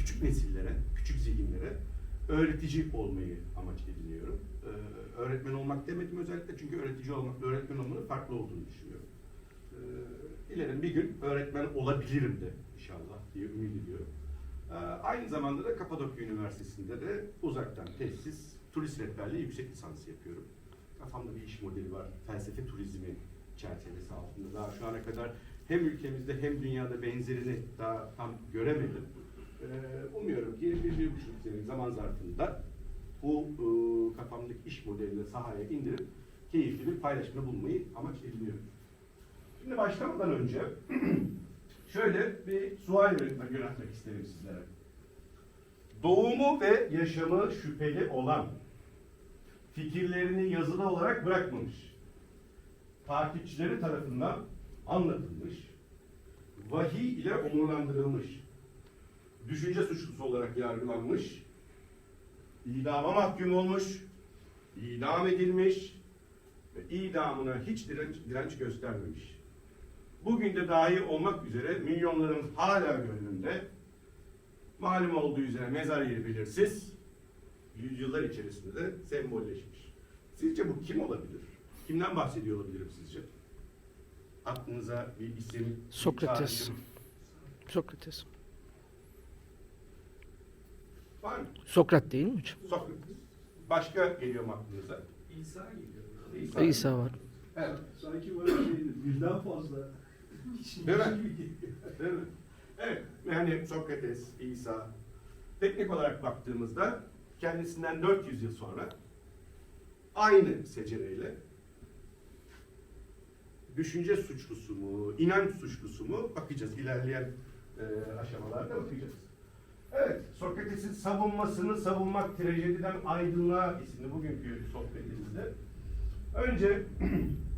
küçük nesillere, küçük zihinlere öğretici olmayı amaç ediniyorum. Ee, öğretmen olmak demedim özellikle çünkü öğretici olmakla öğretmen olmanın farklı olduğunu düşünüyorum. Ee, ilerim bir gün öğretmen olabilirim de inşallah diye ümit ediyorum. Ee, aynı zamanda da Kapadokya Üniversitesi'nde de uzaktan tesis, turist rehberliği yüksek lisans yapıyorum. Kafamda bir iş modeli var. Felsefe turizmi çerçevesi altında. Daha şu ana kadar hem ülkemizde hem dünyada benzerini daha tam göremedim. Ee, umuyorum ki bir, buçuk senelik zaman zarfında bu e, kafamdaki iş modelini sahaya indirip keyifli bir paylaşımda bulmayı amaç ediniyorum. Şimdi başlamadan önce şöyle bir sual yönetmek isterim sizlere. Doğumu ve yaşamı şüpheli olan, fikirlerini yazılı olarak bırakmamış, takipçileri tarafından anlatılmış, vahiy ile onurlandırılmış, düşünce suçlusu olarak yargılanmış, idama mahkum olmuş, idam edilmiş ve idamına hiç direnç, direnç göstermemiş. Bugün de dahi olmak üzere milyonların hala gönlünde malum olduğu üzere mezar yeri belirsiz, yüzyıllar içerisinde de sembolleşmiş. Sizce bu kim olabilir? Kimden bahsediyor olabilirim sizce? Aklınıza bir isim, bir Sokrates. çağrışım Sokrates. Var mı? Sokrat değil mi hocam? Sokrates. Başka geliyor mu aklınıza? İsa geliyor. İsa. İsa var. Evet. Sanki böyle birden fazla. Değil mi? Değil mi? Evet, yani Sokrates, İsa. Teknik olarak baktığımızda kendisinden 400 yıl sonra aynı secereyle düşünce suçlusu mu, inanç suçlusu mu bakacağız. İlerleyen e, aşamalarda bakacağız. Evet, Sokrates'in savunmasını savunmak trajediden aydınlığa isimli bugünkü sohbetimizde. Önce